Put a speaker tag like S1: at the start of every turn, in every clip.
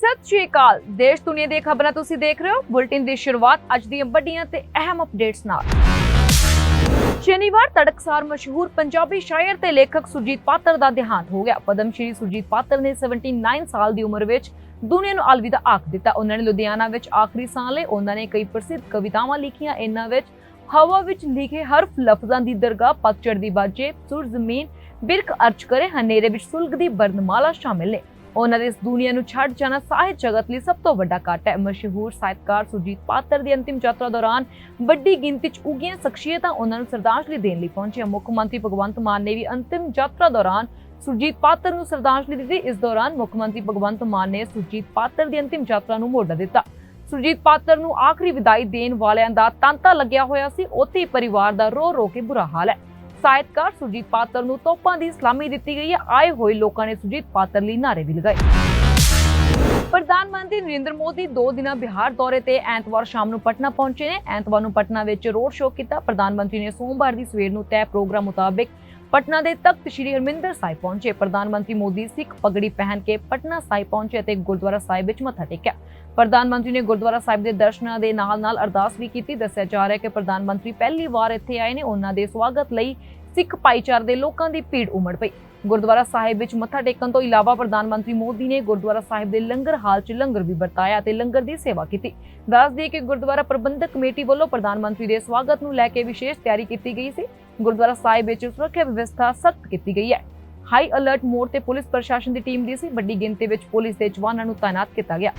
S1: ਸਤਿ ਸ਼੍ਰੀ ਅਕਾਲ। ਦੇਸ਼ ਦੁਨੀਆ ਦੀਆਂ ਖਬਰਾਂ ਤੁਸੀਂ ਦੇਖ ਰਹੇ ਹੋ। ਬੁਲਟਿਨ ਦੀ ਸ਼ੁਰੂਆਤ ਅੱਜ ਦੀਆਂ ਵੱਡੀਆਂ ਤੇ ਅਹਿਮ ਅਪਡੇਟਸ ਨਾਲ। ਸ਼ਨੀਵਾਰ ਤੜਕਸਾਰ ਮਸ਼ਹੂਰ ਪੰਜਾਬੀ ਸ਼ਾਇਰ ਤੇ ਲੇਖਕ ਸੁਰਜੀਤ ਪਾਤਰ ਦਾ ਦੇਹਾਂਤ ਹੋ ਗਿਆ। ਪਦਮ ਸ਼੍ਰੀ ਸੁਰਜੀਤ ਪਾਤਰ ਨੇ 79 ਸਾਲ ਦੀ ਉਮਰ ਵਿੱਚ ਦੁਨੀਆ ਨੂੰ ਅਲਵਿਦਾ ਆਖ ਦਿੱਤਾ। ਉਹਨਾਂ ਨੇ ਲੁਧਿਆਣਾ ਵਿੱਚ ਆਖਰੀ ਸਾਹ ਲਏ ਉਹਨਾਂ ਨੇ ਕਈ ਪ੍ਰਸਿੱਧ ਕਵਿਤਾਵਾਂ ਲਿਖੀਆਂ। ਇਹਨਾਂ ਵਿੱਚ ਹਵਾ ਵਿੱਚ ਲਿਖੇ ਹਰਫ ਲਫ਼ਜ਼ਾਂ ਦੀ ਦਰਗਾਹ ਪਤਝੜ ਦੀ ਬਾਜੇ, ਸੁਰ ਜ਼ਮੀਨ ਬਿਰਖ ਅਰਚ ਕਰੇ, ਹਨੇਰੇ ਵਿੱਚ ਸੁਲਗਦੀ ਬਰਨਮਾਲਾ ਸ਼ਾਮਿਲ ਨੇ। ਉਹਨਾਂ ਦੇ ਇਸ ਦੁਨੀਆ ਨੂੰ ਛੱਡ ਜਾਣਾ ਸਾਹਿਤ ਜਗਤ ਲਈ ਸਭ ਤੋਂ ਵੱਡਾ ਘਾਟਾ ਹੈ। ਮਸ਼ਹੂਰ ਸਾਹਿਤਕਾਰ ਸੁਰਜੀਤ ਪਾਤਰ ਦੀ ਅੰਤਿਮ ਯਾਤਰਾ ਦੌਰਾਨ ਵੱਡੀ ਗਿਣਤੀ 'ਚ ਉਗੀਆਂ ਸ਼ਖਸੀਅਤਾਂ ਉਹਨਾਂ ਨੂੰ ਸ਼ਰਧਾਂਜਲੀ ਦੇਣ ਲਈ ਪਹੁੰਚੀਆਂ। ਮੁੱਖ ਮੰਤਰੀ ਭਗਵੰਤ ਮਾਨ ਨੇ ਵੀ ਅੰਤਿਮ ਯਾਤਰਾ ਦੌਰਾਨ ਸੁਰਜੀਤ ਪਾਤਰ ਨੂੰ ਸ਼ਰਧਾਂਜਲੀ ਦਿੱਤੀ। ਇਸ ਦੌਰਾਨ ਮੁੱਖ ਮੰਤਰੀ ਭਗਵੰਤ ਮਾਨ ਨੇ ਸੁਰਜੀਤ ਪਾਤਰ ਦੀ ਅੰਤਿਮ ਯਾਤਰਾ ਨੂੰ ਮੋਢਾ ਦਿੱਤਾ। ਸੁਰਜੀਤ ਪਾਤਰ ਨੂੰ ਆਖਰੀ ਵਿਦਾਈ ਦੇਣ ਵਾਲਿਆਂ ਦਾ ਤਾਂਤਾ ਲੱਗਿਆ ਹੋਇਆ ਸੀ। ਉੱਥੇ ਹੀ ਪਰਿਵਾਰ ਦਾ ਰੋ ਰੋ ਕੇ ਬੁਰਾ ਹਾਲ ਹੈ। ਸਾਹਿਤਕਾਰ ਸੁਰਜੀਤ ਪਾਤਰ ਨੂੰ ਤੋਪਾਂ ਦੀ ਸਲਾਮੀ ਦਿੱਤੀ ਗਈ ਹੈ। ਆਏ ਹੋਏ ਲੋਕਾਂ ਨੇ ਸੁਰਜੀਤ ਪਾਤਰ ਲਈ ਨਾਰੇ ਵੀ ਲਗਾਏ। ਪ੍ਰਧਾਨ ਮੰਤਰੀ ਨਰਿੰਦਰ ਮੋਦੀ ਦੋ ਦਿਨਾਂ ਬਿਹਾਰ ਦੌਰੇ ਤੇ ਐਤਵਾਰ ਸ਼ਾਮ ਨੂੰ ਪਟਨਾ ਪਹੁੰਚੇ ਨੇ। ਐਤਵਾਰ ਨੂੰ ਪਟਨਾ ਵਿੱਚ ਰੋਡ ਸ਼ੋਅ ਕੀਤਾ। ਪ੍ਰਧਾਨ ਮੰਤਰੀ ਨੇ ਸੋਮਵਾਰ ਦੀ ਸਵੇਰ ਨੂੰ ਤੈਅ ਪ੍ਰੋਗਰਾਮ ਮੁਤਾਬਿਕ ਪਟਨਾ ਦੇ ਤਖਤ ਸ੍ਰੀ ਹਰਮਿੰਦਰ ਸਾਹਿਬ ਪਹੁੰਚੇ। ਪ੍ਰਧਾਨ ਮੰਤਰੀ ਮੋਦੀ ਸਿੱਖ ਪਗੜੀ ਪਹਿਨ ਕੇ ਪਟਨਾ ਸਾਹਿਬ ਪਹੁੰਚੇ ਅਤੇ ਗੁਰਦੁਆਰਾ ਸਾਹਿਬ ਵਿੱਚ ਮੱਥਾ ਟੇਕਿਆ। ਪ੍ਰਧਾਨ ਮੰਤਰੀ ਨੇ ਗੁਰਦੁਆਰਾ ਸਾਹਿਬ ਦੇ ਦਰਸ਼ਨਾਂ ਦੇ ਨਾਲ-ਨਾਲ ਅਰਦਾਸ ਵੀ ਕੀਤੀ। ਦੱਸਿਆ ਜਾ ਰਿਹਾ ਹੈ ਕਿ ਪ੍ਰਧਾਨ ਮੰਤਰੀ ਪਹਿਲੀ ਵਾਰ ਇੱਥੇ ਆਏ ਨੇ। ਉਹਨਾਂ ਦੇ ਸਵਾਗਤ ਲਈ ਸਿੱਖ ਭਾਈਚਾਰੇ ਦੇ ਲੋਕਾਂ ਦੀ ਭੀੜ ਉਮੜ ਪਈ। ਗੁਰਦੁਆਰਾ ਸਾਹਿਬ ਵਿੱਚ ਮੱਥਾ ਟੇਕਣ ਤੋਂ ਇਲਾਵਾ ਪ੍ਰਧਾਨ ਮੰਤਰੀ ਮੋਦੀ ਨੇ ਗੁਰਦੁਆਰਾ ਸਾਹਿਬ ਦੇ ਲੰਗਰ ਹਾਲ 'ਚ ਲੰਗਰ ਵੀ ਵਰਤਾਇਆ ਤੇ ਲੰਗਰ ਦੀ ਸੇਵਾ ਕੀਤੀ। ਦੱਸ ਦਈਏ ਕਿ ਗੁਰਦੁਆਰਾ ਪ੍ਰਬੰਧਕ ਕਮੇਟੀ ਵੱਲੋਂ ਪ੍ਰਧਾਨ ਮੰਤਰੀ ਦੇ ਸਵਾਗਤ ਨੂੰ ਲੈ ਕੇ ਵਿਸ਼ੇਸ਼ ਤਿਆਰੀ ਕੀਤੀ ਗਈ ਸੀ। ਗੁਰਦੁਆਰਾ ਸਾਹਿਬ ਵਿੱਚ ਸੁਰੱਖਿਆ ਵਿਵਸਥਾ ਸਖਤ ਕੀਤੀ ਗਈ ਹੈ। ਹਾਈ ਅਲਰਟ ਮੋਡ ਤੇ ਪੁਲਿਸ ਪ੍ਰਸ਼ਾਸਨ ਦੀ ਟੀਮ ਦੀ ਸੀ। ਵੱਡੀ ਗਿਣਤੀ ਵਿੱਚ ਪੁਲਿਸ ਦੇ ਜਵਾਨਾਂ ਨੂੰ ਤਾਇਨਾਤ ਕੀਤਾ ਗਿਆ।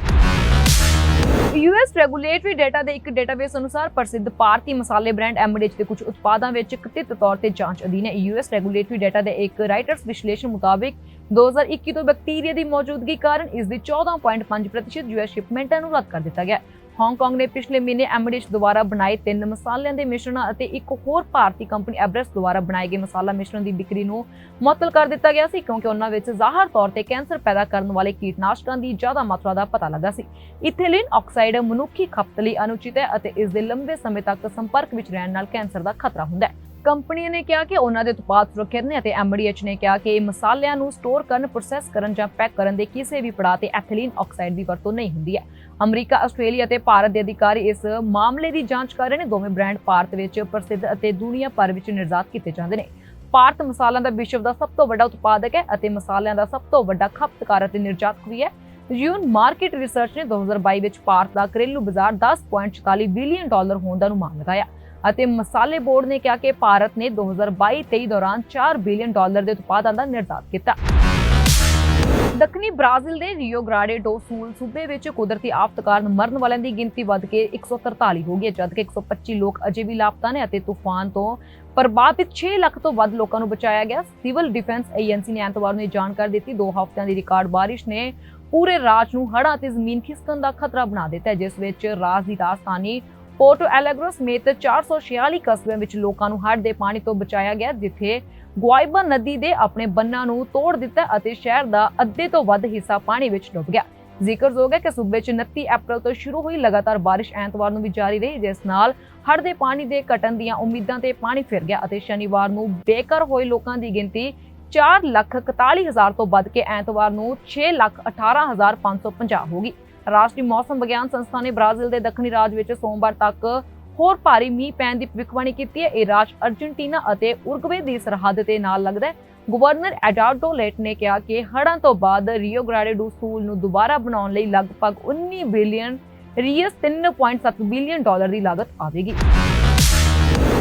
S1: ਯੂਐਸ ਰੈਗੂਲੇਟਰੀ ਡਾਟਾ ਦੇ ਇੱਕ ਡਾਟਾਬੇਸ ਅਨੁਸਾਰ ਪ੍ਰਸਿੱਧ ਭਾਰਤੀ ਮਸਾਲੇ ਬ੍ਰਾਂਡ ਐਮਡੀਐਚ ਦੇ ਕੁਝ ਉਤਪਾਦਾਂ ਵਿੱਚ ਕਥਿਤ ਤੌਰ ਤੇ ਜਾਂਚ ਅਧੀਨ ਹੈ। ਯੂਐਸ ਰੈਗੂਲੇਟਰੀ ਡਾਟਾ ਦੇ ਇੱਕ ਰਾਈਟਰਸ ਵਿਸ਼ਲੇਸ਼ਣ ਮੁਤਾਬਿਕ 2021 ਤੋਂ ਬੈਕਟੀਰੀਆ ਦੀ ਮੌਜੂਦਗੀ ਕਾਰਨ ਇਸ ਦੀ 14.5% ਯੂਐਸ ਸ਼ਿਪਮੈਂਟਾਂ ਨੂੰ ਰੱਦ ਕਰ ਦਿੱਤਾ ਗਿਆ। ਹਾਂਗਕਾਂਗ ਨੇ ਪਿਛਲੇ ਮਹੀਨੇ ਐਮਡੀਐਚ ਦੁਆਰਾ ਬਣਾਏ ਤਿੰਨ ਮਸਾਲਿਆਂ ਦੇ ਮਿਸ਼ਰਣਾਂ ਅਤੇ ਇੱਕ ਹੋਰ ਭਾਰਤੀ ਕੰਪਨੀ ਐਵਰੈਸਟ ਦੁਆਰਾ ਬਣਾਏ ਗਏ ਮਸਾਲਾ ਮਿਸ਼ਰਣ ਦੀ ਵਿਕਰੀ ਨੂੰ ਮੁਅੱਤਲ ਕਰ ਦਿੱਤਾ ਗਿਆ ਸੀ ਕਿਉਂਕਿ ਉਹਨਾਂ ਵਿੱਚ ਜ਼ਾਹਰ ਤੌਰ ਤੇ ਕੈਂਸਰ ਪੈਦਾ ਕਰਨ ਵਾਲੇ ਕੀਟਨਾਸ਼ਕਾਂ ਦੀ ਜ਼ਿਆਦਾ ਮਾਤਰਾ ਦਾ ਪਤਾ ਲੱਗਾ ਸੀ। ਇਥਿਲੀਨ ਆਕਸਾਈਡ ਮਨੁੱਖੀ ਖਪਤ ਲਈ ਅਨੁਚਿਤ ਹੈ ਅਤੇ ਇਸ ਦੇ ਲੰਬੇ ਸਮੇਂ ਤੱਕ ਸੰਪਰਕ ਵਿੱਚ ਰਹਿਣ ਨਾਲ ਕੈਂਸਰ ਦਾ ਖਤਰਾ ਹੁੰਦਾ ਹੈ। ਕੰਪਨੀ ਨੇ ਕਿਹਾ ਕਿ ਉਹਨਾਂ ਦੇ ਉਤਪਾਦ ਸੁਰੱਖਿਅਤ ਨੇ ਅਤੇ ਐਮਡੀਐਚ ਨੇ ਕਿਹਾ ਕਿ ਮਸਾਲਿਆਂ ਨੂੰ ਸਟੋਰ ਕਰਨ, ਪ੍ਰੋਸੈਸ ਕਰਨ ਜਾਂ ਪੈਕ ਕਰਨ ਦੇ ਕਿਸੇ ਵੀ ਪੜਾਅ ਤੇ ਐਥਿਲੀਨ ਆਕਸਾਈਡ ਦੀ ਵਰਤੋਂ ਨਹੀਂ ਹੁੰਦੀ ਹੈ। ਅਮਰੀਕਾ, ਆਸਟ੍ਰੇਲੀਆ ਅਤੇ ਭਾਰਤ ਦੇ ਅਧਿਕਾਰੀ ਇਸ ਮਾਮਲੇ ਦੀ ਜਾਂਚ ਕਰ ਰਹੇ ਨੇ। ਦੋਵੇਂ ਬ੍ਰਾਂਡ ਭਾਰਤ ਵਿੱਚ ਪ੍ਰਸਿੱਧ ਅਤੇ ਦੁਨੀਆ ਭਰ ਵਿੱਚ ਨਿਰਯਾਤ ਕੀਤੇ ਜਾਂਦੇ ਨੇ। ਭਾਰਤ ਮਸਾਲਿਆਂ ਦਾ ਵਿਸ਼ਵ ਦਾ ਸਭ ਤੋਂ ਵੱਡਾ ਉਤਪਾਦਕ ਹੈ ਅਤੇ ਮਸਾਲਿਆਂ ਦਾ ਸਭ ਤੋਂ ਵੱਡਾ ਖਪਤਕਾਰ ਅਤੇ ਨਿਰਯਾਤਕ ਵੀ ਹੈ। ਯੂਨ ਮਾਰਕੀਟ ਰਿਸਰਚ ਨੇ 2022 ਵਿੱਚ ਭਾਰਤ ਦਾ ਘਰੇਲੂ ਬਾਜ਼ਾਰ 10.44 ਬਿਲੀਅਨ ਡਾਲਰ ਹੋਣ ਦਾ ਅਨੁਮਾਨ ਲਗਾਇਆ। ਅਤੇ ਮਸਾਲੇ ਬੋਰਡ ਨੇ ਕਿਹਾ ਕਿ ਭਾਰਤ ਨੇ 2022-23 ਦੌਰਾਨ 4 ਬਿਲੀਅਨ ਡਾਲਰ ਦੇ ਉਤਪਾਦਾਂ ਦਾ ਨਿਰਯਾਤ ਕੀਤਾ। ਦੱਖਣੀ ਬ੍ਰਾਜ਼ੀਲ ਦੇ ਰੀਓ ਗ੍ਰਾਡੇ ਡੋ ਸੂਲ ਸੂਬੇ ਵਿੱਚ ਕੁਦਰਤੀ ਆਫਤ ਕਾਰਨ ਮਰਨ ਵਾਲਿਆਂ ਦੀ ਗਿਣਤੀ ਵੱਧ ਕੇ 143 ਹੋ ਗਈ ਹੈ, ਜਦਕਿ 125 ਲੋਕ ਅਜੇ ਵੀ ਲਾਪਤਾ ਨੇ ਅਤੇ ਤੂਫਾਨ ਤੋਂ ਪ੍ਰਭਾਵਿਤ 6 ਲੱਖ ਤੋਂ ਵੱਧ ਲੋਕਾਂ ਨੂੰ ਬਚਾਇਆ ਗਿਆ। ਸਿਵਲ ਡਿਫੈਂਸ ਏਜੰਸੀ ਨੇ ਐਤਵਾਰ ਨੂੰ ਇਹ ਜਾਣਕਾਰੀ ਦਿੱਤੀ। ਦੋ ਹਫ਼ਤਿਆਂ ਦੀ ਰਿਕਾਰਡ ਬਾਰਿਸ਼ ਨੇ ਪੂਰੇ ਰਾਜ ਨੂੰ ਹੜ੍ਹਾਂ ਤੇ ਜ਼ਮੀਨ ਖਿਸਕਣ ਦਾ ਖਤਰਾ ਬਣਾ ਦਿੱਤਾ ਹੈ, ਜਿਸ ਵਿੱਚ ਰਾਜ ਦੀ ਰਾਜਧਾਨੀ ਪੋਰਟੋ ਐਲੈਗਰੋ ਸਮੇਤ 446 ਕਸਬਿਆਂ ਵਿੱਚ ਲੋਕਾਂ ਨੂੰ ਹੜ੍ਹ ਦੇ ਪਾਣੀ ਤੋਂ ਬਚਾਇਆ ਗਿਆ, ਜਿੱਥੇ ਗੁਆਇਬਾ ਨਦੀ ਦੇ ਆਪਣੇ ਬੰਨਾਂ ਨੂੰ ਤੋੜ ਦਿੱਤਾ ਅਤੇ ਸ਼ਹਿਰ ਦਾ ਅੱਧੇ ਤੋਂ ਵੱਧ ਹਿੱਸਾ ਪਾਣੀ ਵਿੱਚ ਡੁੱਬ ਗਿਆ। ਜ਼ਿਕਰਯੋਗ ਹੈ ਕਿ ਸੂਬੇ 'ਚ 29 ਅਪ੍ਰੈਲ ਤੋਂ ਸ਼ੁਰੂ ਹੋਈ ਲਗਾਤਾਰ ਬਾਰਿਸ਼ ਐਤਵਾਰ ਨੂੰ ਵੀ ਜਾਰੀ ਰਹੀ, ਜਿਸ ਨਾਲ ਹੜ੍ਹ ਦੇ ਪਾਣੀ ਦੇ ਘਟਣ ਦੀਆਂ ਉਮੀਦਾਂ ਤੇ ਪਾਣੀ ਫਿਰ ਗਿਆ ਅਤੇ ਸ਼ਨੀਵਾਰ ਨੂੰ ਬੇਘਰ ਹੋਏ ਲੋਕਾਂ ਦੀ ਗਿਣਤੀ 4 ਲੱਖ 41 ਹਜ਼ਾਰ ਤੋਂ ਵੱਧ ਕੇ ਐਤਵਾਰ ਨੂੰ 6 ਲੱਖ 18 ਹਜ਼ਾਰ 550 ਹੋ ਗਈ। ਰਾਸ਼ਟਰੀ ਮੌਸਮ ਵਿਗਿਆਨ ਸੰਸਥਾ ਨੇ ਬ੍ਰਾਜ਼ੀਲ ਦੇ ਦੱਖਣੀ ਰਾਜ ਵਿੱਚ ਸੋਮਵਾਰ ਤੱਕ ਹੋਰ ਭਾਰੀ ਮੀਂਹ ਪੈਣ ਦੀ ਭਵਿੱਖਬਾਣੀ ਕੀਤੀ ਹੈ। ਇਹ ਰਾਜ ਅਰਜਨਟੀਨਾ ਅਤੇ ਉਰਗਵੇ ਦੀ ਸਰਹੱਦ ਦੇ ਨਾਲ ਲੱਗਦਾ ਹੈ। ਗਵਰਨਰ ਐਡਾਰਡੋ ਲੇਟ ਨੇ ਕਿਹਾ ਕਿ ਹੜ੍ਹਾਂ ਤੋਂ ਬਾਅਦ ਰੀਓ ਗ੍ਰਾਡੇ ਡੂ ਸੂਲ ਨੂੰ ਦੁਬਾਰਾ ਬਣਾਉਣ ਲਈ ਲਗਭਗ 19 ਬਿਲੀਅਨ ਰੀਅਸ 3.7 ਬਿਲੀਅਨ ਡਾਲਰ ਦੀ ਲਾਗਤ ਆਵੇਗੀ।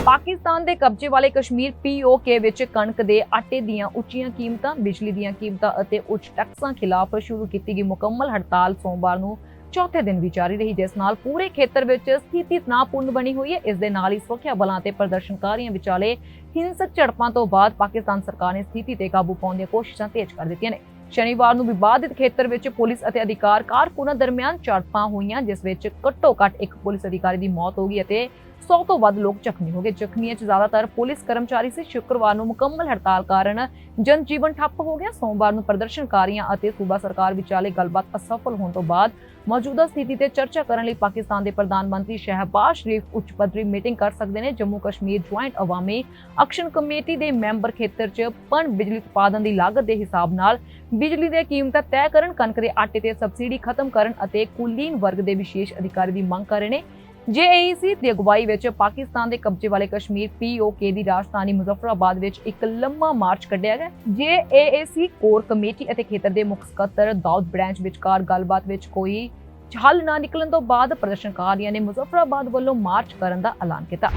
S1: ਪਾਕਿਸਤਾਨ ਦੇ ਕਬਜ਼ੇ ਵਾਲੇ ਕਸ਼ਮੀਰ ਪੀਓਕੇ ਵਿੱਚ ਕਣਕ ਦੇ ਆਟੇ ਦੀਆਂ ਉੱਚੀਆਂ ਕੀਮਤਾਂ, ਬਿਜਲੀ ਦੀਆਂ ਕੀਮਤਾਂ ਅਤੇ ਉੱਚ ਟੈਕਸਾਂ ਖਿਲਾਫ ਸ਼ੁਰੂ ਕੀਤੀ ਗਈ ਮੁਕੰਮਲ ਹੜਤਾਲ ਸੋਮਵਾਰ ਨੂੰ ਚੌਥੇ ਦਿਨ ਵੀ ਜਾਰੀ ਰਹੀ, ਜਿਸ ਨਾਲ ਪੂਰੇ ਖੇਤਰ ਵਿੱਚ ਸਥਿਤੀ ਤਣਾਅਪੂਰਨ ਬਣੀ ਹੋਈ ਹੈ। ਇਸ ਦੇ ਨਾਲ ਹੀ ਸੁਰੱਖਿਆ ਬਲਾਂ ਤੇ ਪ੍ਰਦਰਸ਼ਨਕਾਰੀਆਂ ਵਿਚਾਲੇ ਹਿੰਸਕ ਝੜਪਾਂ ਤੋਂ ਬਾਅਦ ਪਾਕਿਸਤਾਨ ਸਰਕਾਰ ਨੇ ਸਥਿਤੀ ਤੇ ਕਾਬੂ ਪਾਉਣ ਦੀਆਂ ਕੋਸ਼ਿਸ਼ਾਂ ਤੇਜ਼ ਕਰ ਦਿੱਤੀਆਂ ਨੇ। ਸ਼ਨੀਵਾਰ ਨੂੰ ਵਿਵਾਦਿਤ ਖੇਤਰ ਵਿੱਚ ਪੁਲਿਸ ਅਤੇ ਅਧਿਕਾਰ ਕਾਰਕੁਨਾਂ ਦਰਮਿਆਨ ਝੜਪਾਂ ਹੋਈਆਂ, ਜਿਸ ਵਿੱਚ ਘੱਟੋ ਘੱਟ ਇੱਕ ਪੁਲਿਸ ਅਧਿਕਾਰੀ ਦੀ ਮੌਤ ਹੋ ਗਈ ਅਤੇ 100 ਤੋਂ ਵੱਧ ਲੋਕ ਜ਼ਖਮੀ ਹੋ ਗਏ। ਜ਼ਖਮੀਆਂ 'ਚ ਜ਼ਿਆਦਾਤਰ ਪੁਲਿਸ ਕਰਮਚਾਰੀ ਸੀ। ਸ਼ੁੱਕਰਵਾਰ ਨੂੰ ਮੁਕੰਮਲ ਹੜਤਾਲ ਕਾਰਨ ਜਨ ਜੀਵਨ ਠੱਪ ਹੋ ਗਿਆ। ਸੋਮਵਾਰ ਨੂੰ ਪ੍ਰਦਰਸ਼ਨਕਾਰੀਆਂ ਅਤੇ ਸੂਬਾ ਸਰਕਾਰ ਵਿਚਾਲੇ ਗੱਲਬਾਤ ਅਸਫਲ ਹੋਣ ਤੋਂ ਬਾਅਦ ਮੌਜੂਦਾ ਸਥਿਤੀ ਤੇ ਚਰਚਾ ਕਰਨ ਲਈ ਪਾਕਿਸਤਾਨ ਦੇ ਪ੍ਰਧਾਨ ਮੰਤਰੀ ਸ਼ਹਿਬਾਜ਼ ਸ਼ਰੀਫ ਉੱਚ ਪੱਧਰੀ ਮੀਟਿੰਗ ਕਰ ਸਕਦੇ ਨੇ। Jammu Kashmir joint Awami action committee ਦੇ ਮੈਂਬਰ ਖੇਤਰ 'ਚ ਪਣ ਬਿਜਲੀ ਉਤਪਾਦਨ ਦੀ ਲਾਗਤ ਦੇ ਹਿਸਾਬ ਨਾਲ ਬਿਜਲੀ ਦੇ ਕੀਮਤਾਂ ਤੈਅ ਕਰਨ, ਕਣਕ ਦੇ ਆਟੇ ਤੇ ਸਬਸਿਡੀ ਖਤਮ ਕਰਨ ਅਤੇ ਕੁਲੀਨ ਵਰਗ ਦੇ ਵਿਸ਼ੇਸ਼ ਅਧਿਕਾਰੀ ਦੀ ਮੰਗ ਕਰ ਰਹੇ ਨੇ। ਜੇਏਸੀ ਦੀ ਅਗਵਾਈ ਵਿੱਚ ਪਾਕਿਸਤਾਨ ਦੇ ਕਬਜ਼ੇ ਵਾਲੇ ਕਸ਼ਮੀਰ ਪੀਓਕੇ ਦੀ ਰਾਜਧਾਨੀ ਮੁਜ਼ਫਰਾਬਾਦ ਵਿੱਚ ਇੱਕ ਲੰਮਾ ਮਾਰਚ ਕੱਢਿਆ ਗਿਆ। ਜੇਏਸੀ ਕੋਰ ਕਮੇਟੀ ਅਤੇ ਖੇਤਰ ਦੇ ਮੁੱਖ ਸਕੱਤਰ ਦਾਊਦ ਬ੍ਰਾਂਚ ਵਿਚਕਾਰ ਗੱਲਬਾਤ ਵਿੱਚ ਕੋਈ ਹੱਲ ਨਾ ਨਿਕਲਣ ਤੋਂ ਬਾਅਦ ਪ੍ਰਦਰਸ਼ਨਕਾਰੀਆਂ ਨੇ ਮੁਜ਼ੱਫਰਾਬਾਦ ਵੱਲੋਂ ਮਾਰਚ ਕਰਨ ਦਾ ਐਲਾਨ ਕੀਤਾ।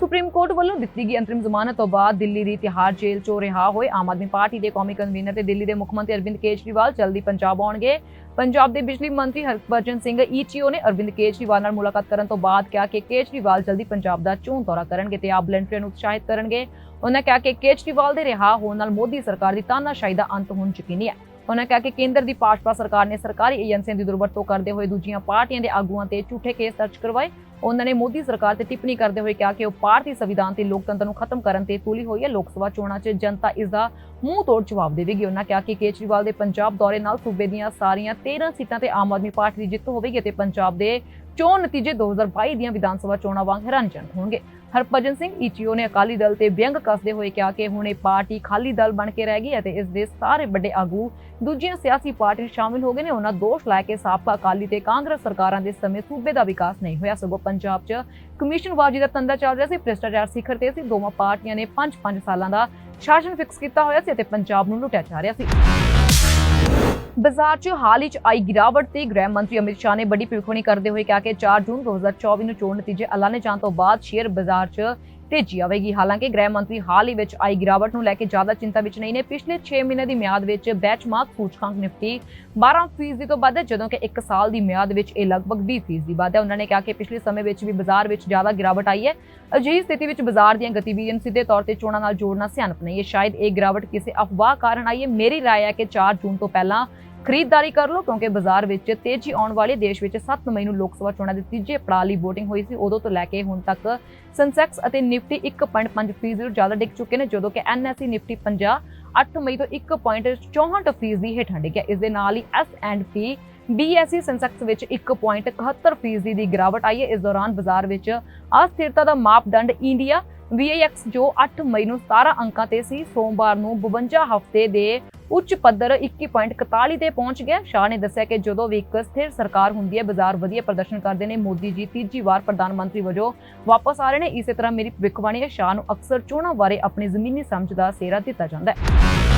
S1: ਸੁਪਰੀਮ ਕੋਰਟ ਵੱਲੋਂ ਦਿੱਤੀ ਗਈ ਅੰਤਰਿਮ ਜ਼ਮਾਨਤ ਤੋਂ ਬਾਅਦ ਦਿੱਲੀ ਦੀ ਤਿਹਾੜ ਜੇਲ੍ਹ ਚੋਂ ਰਿਹਾ ਹੋਏ ਆਮ ਆਦਮੀ ਪਾਰਟੀ ਦੇ ਕੌਮੀ ਕਨਵੀਨਰ ਤੇ ਦਿੱਲੀ ਦੇ ਮੁੱਖ ਮੰਤਰੀ ਅਰਵਿੰਦ ਕੇਜਰੀਵਾਲ ਜਲਦੀ ਪੰਜਾਬ ਆਉਣਗੇ। ਪੰਜਾਬ ਦੇ ਬਿਜਲੀ ਮੰਤਰੀ ਹਰਭਜਨ ਸਿੰਘ ਈਟੀਓ ਨੇ ਅਰਵਿੰਦ ਕੇਜਰੀਵਾਲ ਨਾਲ ਮੁਲਾਕਾਤ ਕਰਨ ਤੋਂ ਬਾਅਦ ਕਿਹਾ ਕਿ ਕੇਜਰੀਵਾਲ ਜਲਦੀ ਪੰਜਾਬ ਦਾ ਚੋਣ ਦੌਰਾ ਕਰਨਗੇ ਤੇ ਆਪ ਵਲੰਟੀਅਰਾਂ ਨੂੰ ਉਤਸ਼ਾਹਿਤ ਕਰਨਗੇ। ਉਹਨਾਂ ਕਿਹਾ ਕਿ ਕੇਜਰੀਵਾਲ ਦੇ ਰਿਹਾ ਹੋਣ ਨਾਲ ਮੋਦੀ ਸਰਕਾਰ ਦੀ ਤਾਨਾਸ਼ਾਹੀ ਦਾ ਅੰਤ ਹੋਣ ਯਕੀਨੀ ਹੈ। ਉਹਨਾਂ ਕਿਹਾ ਕਿ ਕੇਂਦਰ ਦੀ ਭਾਜਪਾ ਸਰਕਾਰ ਨੇ ਸਰਕਾਰੀ ਏਜੰਸੀਆਂ ਦੀ ਦੁਰਵਰਤੋਂ ਕਰਦੇ ਹੋਏ ਦੂਜੀਆਂ ਪਾਰਟੀਆਂ ਦੇ ਆਗੂਆਂ ਤੇ ਝੂਠੇ ਕੇਸ ਦਰਜ ਕਰਵਾਏ। ਉਹਨਾਂ ਨੇ ਮੋਦੀ ਸਰਕਾਰ ਤੇ ਟਿੱਪਣੀ ਕਰਦੇ ਹੋਏ ਕਿਹਾ ਕਿ ਉਹ ਭਾਰਤੀ ਸੰਵਿਧਾਨ ਤੇ ਲੋਕਤੰਤਰ ਨੂੰ ਖਤਮ ਕਰਨ ਤੇ ਤੁਲੀ ਹੋਈ ਹੈ। ਲੋਕ ਸਭਾ ਚੋਣਾਂ 'ਚ ਜਨਤਾ ਇਸ ਦਾ ਮੂੰਹ ਤੋੜ ਜਵਾਬ ਦੇਵੇਗੀ। ਉਹਨਾਂ ਕਿਹਾ ਕਿ ਕੇਜਰੀਵਾਲ ਦੇ ਪੰਜਾਬ ਦੌਰੇ ਨਾਲ ਸੂਬੇ ਦੀਆਂ ਸਾਰੀਆਂ 13 ਸੀਟਾਂ ਤੇ ਆਮ ਆਦਮੀ ਪਾਰਟੀ ਦੀ ਜਿੱਤ ਹੋਵੇਗੀ ਅਤੇ ਪੰਜਾਬ ਦੇ ਚੋਣ ਨਤੀਜੇ 2022 ਦੀਆਂ ਵਿਧਾਨ ਸਭਾ ਚੋਣਾਂ ਵਾਂਗ ਹੈਰਾਨਜਨਕ ਹੋਣਗੇ। ਹਰਭਜਨ ਸਿੰਘ ਈਟੀਓ ਨੇ ਅਕਾਲੀ ਦਲ ਤੇ ਵਿਅੰਗ ਕੱਸਦੇ ਹੋਏ ਕਿਹਾ ਕਿ ਹੁਣ ਇਹ ਪਾਰਟੀ ਖਾਲੀ ਦਲ ਬਣ ਕੇ ਰਹਿ ਗਈ ਅਤੇ ਇਸ ਦੇ ਸਾਰੇ ਵੱਡੇ ਆਗੂ ਦੂਜੀਆਂ ਸਿਆਸੀ ਪਾਰਟੀਆਂ ਸ਼ਾਮਿਲ ਹੋ ਗਏ ਨੇ। ਉਹਨਾਂ ਦੋਸ਼ ਲਾਇਆ ਕਿ ਸਾਬਕਾ ਅਕਾਲੀ ਤੇ ਕਾਂਗਰਸ ਸਰਕਾਰਾਂ ਦੇ ਸਮੇਂ ਸੂਬੇ ਦਾ ਵਿਕਾਸ ਨਹੀਂ ਹੋਇਆ। ਸਗੋਂ ਪੰਜਾਬ 'ਚ ਕਮਿਸ਼ਨ ਕਮਿਸ਼ਨਵਾਜੀ ਦਾ ਤੰਦਾ ਚੱਲ ਰਿਹਾ ਸੀ। ਭ੍ਰਿਸ਼ਟਾਚਾਰ ਸਿਖਰ ਤੇ ਸੀ। ਦੋਵਾਂ ਪਾਰਟੀਆਂ ਨੇ 5-5 ਸਾਲਾਂ ਦਾ ਸ਼ਾਸਨ ਫਿਕਸ ਕੀਤਾ ਹੋਇਆ ਸੀ ਅਤੇ ਪੰਜਾਬ ਨੂੰ ਲੁੱਟਿਆ ਜਾ ਰਿਹਾ ਸੀ। ਬਾਜ਼ਾਰ 'ਚ ਹਾਲ ਹੀ 'ਚ ਆਈ ਗਿਰਾਵਟ ਤੇ ਗ੍ਰਹਿ ਮੰਤਰੀ ਅਮਿਤ ਸ਼ਾਹ ਨੇ ਵੱਡੀ ਭਿੱਖੋਣੀ ਕਰਦੇ ਹੋਏ ਕਿਹਾ ਕਿ 4 ਜੂਨ 2024 ਨੂੰ ਚੋਣ ਨਤੀਜੇ ਐਲਾਨੇ ਜਾਣ ਤੋਂ ਬਾਅਦ ਸ਼ੇਅਰ ਬਾਜ਼ਾਰ 'ਚ ਤੇਜ਼ੀ ਆਵੇਗੀ ਹਾਲਾਂਕਿ ਗ੍ਰਹਿ ਮੰਤਰੀ ਹਾਲ ਹੀ ਵਿੱਚ ਆਈ ਗਿਰਾਵਟ ਨੂੰ ਲੈ ਕੇ ਜ਼ਿਆਦਾ ਚਿੰਤਾ ਵਿੱਚ ਨਹੀਂ ਨੇ ਪਿਛਲੇ 6 ਮਹੀਨੇ ਦੀ ਮਿਆਦ ਵਿੱਚ ਬੈਂਚਮਾਰਕ ਸੂਚਕਾਂਕ ਨਿਫਟੀ 12% ਤੋਂ ਵੱਧ ਹੈ ਜਦੋਂ ਕਿ 1 ਸਾਲ ਦੀ ਮਿਆਦ ਵਿੱਚ ਇਹ ਲਗਭਗ 20% ਦੀ ਵੱਧ ਹੈ ਉਹਨਾਂ ਨੇ ਕਿਹਾ ਕਿ ਪਿਛਲੇ ਸਮੇਂ ਵਿੱਚ ਵੀ ਬਾਜ਼ਾਰ ਵਿੱਚ ਜ਼ਿਆਦਾ ਗਿਰਾਵਟ ਆਈ ਹੈ ਅਜਿਹੀ ਸਥਿਤੀ ਵਿੱਚ ਬਾਜ਼ਾਰ ਦੀਆਂ ਗਤੀਵਿਧੀਆਂ ਨੂੰ ਸਿੱਧੇ ਤੌਰ ਤੇ ਚੋਣਾਂ ਨਾਲ ਜੋੜਨਾ ਸਿਆਣਪ ਨਹੀਂ ਹੈ ਸ਼ਾਇਦ ਇਹ ਗਿਰਾਵਟ ਕਿਸੇ ਅਫਵਾਹ ਕਾਰਨ ਆਈ ਹੈ ਮੇਰੀ رائے ਹੈ ਕਿ 4 ਜੂਨ ਤੋਂ ਪਹਿਲਾਂ ਖਰੀਦਦਾਰੀ ਕਰ ਲਓ, ਕਿਉਂਕਿ ਬਾਜ਼ਾਰ ਵਿੱਚ ਤੇਜ਼ੀ ਆਉਣ ਵਾਲੀ ਦੇਸ਼ ਵਿੱਚ 7 ਮਈ ਨੂੰ ਲੋਕ ਸਭਾ ਚੋਣਾਂ ਦੇ ਤੀਜੇ ਪੜਾਅ ਲਈ VOTING ਹੋਈ ਸੀ। ਉਦੋਂ ਤੋਂ ਲੈ ਕੇ ਹੁਣ ਤੱਕ ਸੈਂਸੈਕਸ ਅਤੇ ਨਿਫਟੀ 1.5 ਫੀਸਦੀ ਜ਼ਿਆਦਾ ਡਿੱਗ ਚੁੱਕੇ ਨੇ, ਜਦੋਂ ਕਿ NSE ਨਿਫਟੀ 50 8 ਮਈ ਤੋਂ 1.64 ਫੀਸਦੀ ਹੇਠਾਂ ਡਿੱਗਿਆ। ਇਸ ਦੇ ਨਾਲ ਹੀ S&P BSE ਸੈਂਸੈਕਸ ਵਿੱਚ 1.71 ਫੀਸਦੀ ਦੀ ਗਿਰਾਵਟ ਆਈ ਹੈ। ਇਸ ਦੌਰਾਨ ਬਾਜ਼ਾਰ ਵਿੱਚ ਅਸਥਿਰਤਾ ਦਾ ਮਾਪਦੰਡ ਇੰਡੀਆ VIX ਜੋ 8 ਮਈ ਨੂੰ 17 ਅੰਕਾਂ ਤੇ ਸੀ, ਸੋਮਵਾਰ ਨੂੰ 52 ਹਫ਼ਤੇ ਦੇ ਉੱਚ ਪੱਧਰ 21.41 ਤੇ ਪਹੁੰਚ ਗਿਆ। ਸ਼ਾਹ ਨੇ ਦੱਸਿਆ ਕਿ ਜਦੋਂ ਵੀ ਇੱਕ ਸਥਿਰ ਸਰਕਾਰ ਹੁੰਦੀ ਹੈ, ਬਾਜ਼ਾਰ ਵਧੀਆ ਪ੍ਰਦਰਸ਼ਨ ਕਰਦੇ ਨੇ, ਮੋਦੀ ਜੀ ਤੀਜੀ ਵਾਰ ਪ੍ਰਧਾਨ ਮੰਤਰੀ ਵਜੋਂ ਵਾਪਸ ਆ ਰਹੇ ਨੇ। ਇਸੇ ਤਰ੍ਹਾਂ ਮੇਰੀ ਭਵਿੱਖਬਾਣੀ ਹੈ, ਸ਼ਾਹ ਨੂੰ ਅਕਸਰ ਚੋਣਾਂ ਬਾਰੇ ਆਪਣੀ ਜ਼ਮੀਨੀ ਸਮਝ ਦਾ ਸਿਹਰਾ ਦਿੱਤਾ ਜਾਂਦਾ ਹੈ।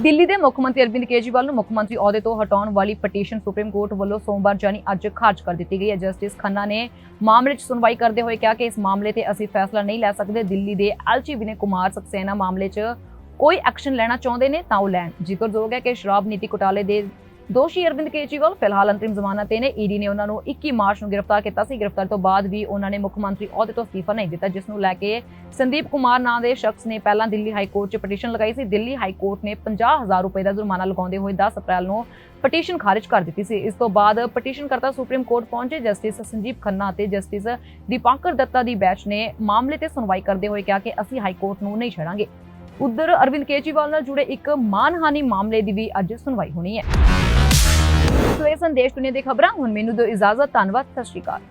S1: ਦਿੱਲੀ ਦੇ ਮੁੱਖ ਮੰਤਰੀ ਅਰਵਿੰਦ ਕੇਜਰੀਵਾਲ ਨੂੰ ਮੁੱਖ ਮੰਤਰੀ ਅਹੁਦੇ ਤੋਂ ਹਟਾਉਣ ਵਾਲੀ ਪਟੀਸ਼ਨ ਸੁਪਰੀਮ ਕੋਰਟ ਵੱਲੋਂ ਸੋਮਵਾਰ ਜਾਨੀ ਅੱਜ ਖਾਰਜ ਕਰ ਦਿੱਤੀ ਗਈ ਹੈ। ਜਸਟਿਸ ਖੰਨਾ ਨੇ ਮਾਮਲੇ 'ਚ ਸੁਣਵਾਈ ਕਰਦੇ ਹੋਏ ਕਿਹਾ ਕਿ ਇਸ ਮਾਮਲੇ ਤੇ ਅਸੀਂ ਫੈਸਲਾ ਨਹੀਂ ਲੈ ਸਕਦੇ। ਦਿੱਲੀ ਦੇ ਐਲਚੀ ਵਿਨੇ ਕੁਮਾਰ ਸਕਸੇਨਾ ਮਾਮਲੇ 'ਚ ਕੋਈ ਐਕਸ਼ਨ ਲੈਣਾ ਚਾਹੁੰਦੇ ਨੇ ਤਾਂ ਉਹ ਲੈਣ। ਜ਼ਿਕਰਯੋਗ ਹੈ ਕਿ ਸ਼ਰਾਬ ਨੀਤੀ ਘੁਟਾਲੇ ਦੇ ਦੋਸ਼ੀ ਅਰਵਿੰਦ ਕੇਜਰੀਵਾਲ ਫਿਲਹਾਲ ਅੰਤਰਿਮ ਜ਼ਮਾਨਤ ਤੇ ਨੇ। ਈਡੀ ਨੇ ਉਹਨਾਂ ਨੂੰ 21 ਮਾਰਚ ਨੂੰ ਗ੍ਰਿਫਤਾਰ ਕੀਤਾ ਸੀ। ਗ੍ਰਿਫਤਾਰ ਤੋਂ ਬਾਅਦ ਵੀ ਉਹਨਾਂ ਨੇ ਮੁੱਖ ਮੰਤਰੀ ਅਹੁਦੇ ਤੋਂ ਅਸਤੀਫਾ ਨਹੀਂ ਦਿੱਤਾ, ਜਿਸ ਨੂੰ ਲੈ ਕੇ ਸੰਦੀਪ ਕੁਮਾਰ ਨਾਂ ਦੇ ਸ਼ਖਸ ਨੇ ਪਹਿਲਾਂ ਦਿੱਲੀ ਹਾਈ ਕੋਰਟ 'ਚ ਪਟੀਸ਼ਨ ਲਗਾਈ ਸੀ। ਦਿੱਲੀ ਹਾਈ ਕੋਰਟ ਨੇ 50000 ਰੁਪਏ ਦਾ ਜੁਰਮਾਨਾ ਲਗਾਉਂਦੇ ਹੋਏ 10 ਅਪ੍ਰੈਲ ਨੂੰ ਪਟੀਸ਼ਨ ਖਾਰਜ ਕਰ ਦਿੱਤੀ ਸੀ। ਇਸ ਤੋਂ ਬਾਅਦ ਪਟੀਸ਼ਨਕਰਤਾ ਸੁਪਰੀਮ ਕੋਰਟ ਪਹੁੰਚੇ। ਜਸਟਿਸ ਸੰਜੀਵ ਖੰਨਾ ਅਤੇ ਜਸਟਿਸ ਦੀਪਾਂਕਰ ਦੱਤਾ ਦੀ ਬੈਂਚ ਨੇ ਮਾਮਲੇ ਤੇ ਸੁਣਵਾਈ ਕਰਦੇ ਹੋਏ ਕਿਹਾ ਕਿ ਅਸੀਂ ਹਾਈ ਕੋਰਟ ਨੂੰ ਨਹੀਂ ਛੱਡਾਂਗੇ। ਉਧਰ ਅਰਵਿੰਦ ਕੇਜਰੀਵਾਲ ਨਾਲ ਜੁੜੇ ਇੱਕ ਮਾਨਹਾਨੀ ਮਾਮਲੇ ਦੀ ਵੀ ਅੱਜ ਸੁਣਵਾਈ ਹੋਣੀ ਹੈ। ਸੋ ਸੰਦੇਸ਼ ਦੁਨੀਆ ਦੀ ਖਬਰਾਂ ਹੁਣ ਮੈਨੂੰ ਦਿਓ ਇਜਾਜ਼ਤ ਧੰਨਵਾਦ ਸਤਿ ਸ਼੍ਰੀ ਅਕਾਲ।